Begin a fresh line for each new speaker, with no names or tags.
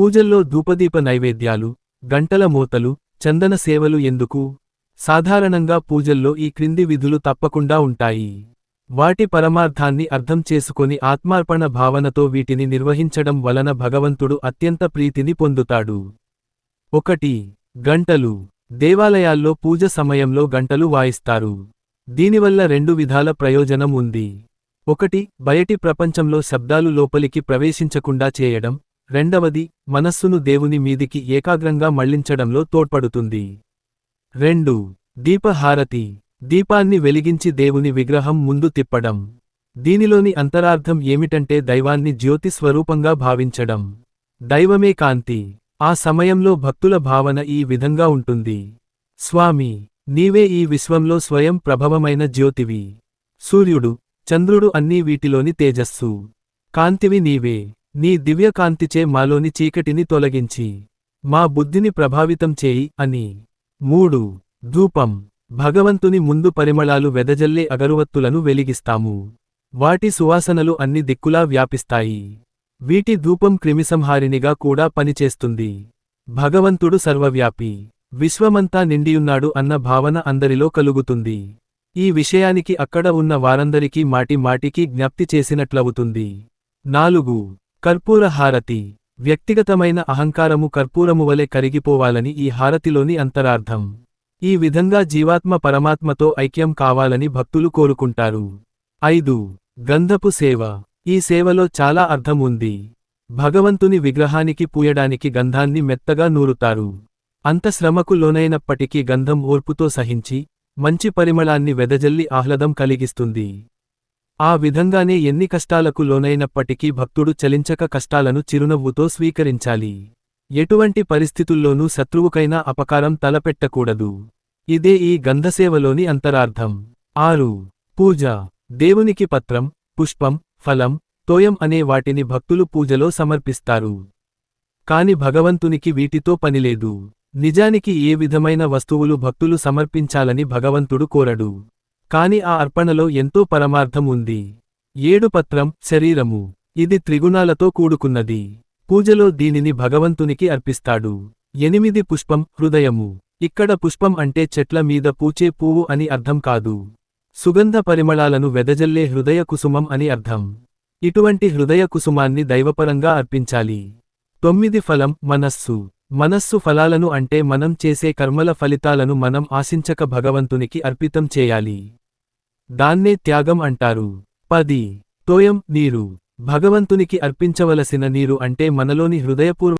పూజల్లో ధూపదీప నైవేద్యాలు గంటల మూతలు చందన సేవలు ఎందుకు? సాధారణంగా పూజల్లో ఈ క్రింది విధులు తప్పకుండా ఉంటాయి. వాటి పరమార్థాన్ని అర్థం చేసుకొని ఆత్మార్పణ భావనతో వీటిని నిర్వహించడం వలన భగవంతుడు అత్యంత ప్రీతిని పొందుతాడు. ఒకటి గంటలు. దేవాలయాల్లో పూజ సమయంలో గంటలు వాయిస్తారు. దీనివల్ల రెండు విధాల ప్రయోజనం ఉంది. ఒకటి బయటి ప్రపంచంలో శబ్దాలు లోపలికి ప్రవేశించకుండా చేయడం. రెండవది మనస్సును దేవుని మీదికి ఏకాగ్రంగా మళ్ళించడంలో తోడ్పడుతుంది. రెండు దీపహారతి దీపాన్ని వెలిగించి దేవుని విగ్రహం ముందు తిప్పడం. దీనిలోని అంతరార్థం ఏమిటంటే దైవాన్ని జ్యోతి స్వరూపంగా భావించడం. దైవమే కాంతి ఆ సమయంలో భక్తుల భావన ఈ విధంగా ఉంటుంది. స్వామి నీవే ఈ విశ్వంలో స్వయం ప్రభవమైన జ్యోతివి. సూర్యుడు చంద్రుడు అన్నీ వీటిలోని తేజస్సు. కాంతివి నీవే. నీ దివ్యకాంతిచే మాలోని చీకటిని తొలగించి మా బుద్ధిని ప్రభావితం చేయి అని. మూడు. ధూపం. భగవంతుని ముందు పరిమళాలు వెదజల్లే అగరువత్తులను వెలిగిస్తాము. వాటి సువాసనలు అన్ని దిక్కులా వ్యాపిస్తాయి. వీటి ధూపం క్రిమిసంహారినిగా కూడా పనిచేస్తుంది. భగవంతుడు సర్వవ్యాపి. విశ్వమంతా నిండియున్నాడు అన్న భావన అందరిలో కలుగుతుంది. ఈ విషయానికి అక్కడ ఉన్న వారందరికీ మాటి మాటికి జ్ఞప్తి చేసినట్లవుతుంది. నాలుగు. కర్పూర హారతి. వ్యక్తిగతమైన అహంకారము కర్పూరము వలె కరిగిపోవాలని ఈ హారతిలోని అంతరార్థం. ఈ విధంగా జీవాత్మ పరమాత్మతో ఐక్యం కావాలని భక్తులు కోరుకుంటారు. ఐదు. గంధపు సేవ. ఈ సేవలో చాలా అర్థం ఉంది. భగవంతుని విగ్రహానికి పూయడానికి గంధాన్ని మెత్తగా నూరుతారు. అంత శ్రమకు లోనైనప్పటికీ గంధం ఓర్పుతో సహించి మంచి పరిమళాన్ని వెదజల్లి ఆహ్లదం కలిగిస్తుంది. ఆ విధంగానే ఎన్ని కష్టాలకు లోనైనప్పటికీ భక్తుడు చలించక కష్టాలను చిరునవ్వుతో స్వీకరించాలి. ఎటువంటి పరిస్థితుల్లోనూ శత్రువుకైనా అపకారం తలపెట్టకూడదు. ఇదే ఈ గంధసేవలోని అంతరార్థం. ఆరు. పూజ. దేవునికి పత్రం పుష్పం ఫలం తోయం అనే వాటిని భక్తులు పూజలో సమర్పిస్తారు. కాని భగవంతునికి వీటితో పనిలేదు. నిజానికి ఏ విధమైన వస్తువులు భక్తులు సమర్పించాలని భగవంతుడు కోరడు. కాని ఆ అర్పణలో ఎంతో పరమార్థం ఉంది. ఏడు పత్రం శరీరము. ఇది త్రిగుణాలతో కూడుకున్నది. పూజలో దీనిని భగవంతునికి అర్పిస్తాడు. ఎనిమిది పుష్పం హృదయము. ఇక్కడ పుష్పం అంటే చెట్ల మీద పూచే పువ్వు అని అర్థం కాదు. సుగంధ పరిమళాలను వెదజల్లే హృదయ కుసుమం అని అర్థం. ఇటువంటి హృదయ కుసుమాన్ని దైవపరంగా అర్పించాలి. తొమ్మిది ఫలం మనస్సు. మనస్సు ఫలాలను అంటే మనం చేసే కర్మల ఫలితాలను మనం ఆశించక భగవంతునికి అర్పితం చేయాలి. దాన్నే త్యాగం అంటారు. పది. తోయం నీరు. భగవంతునికి అర్పించవలసిన నీరు అంటే మనలోని హృదయపూర్వ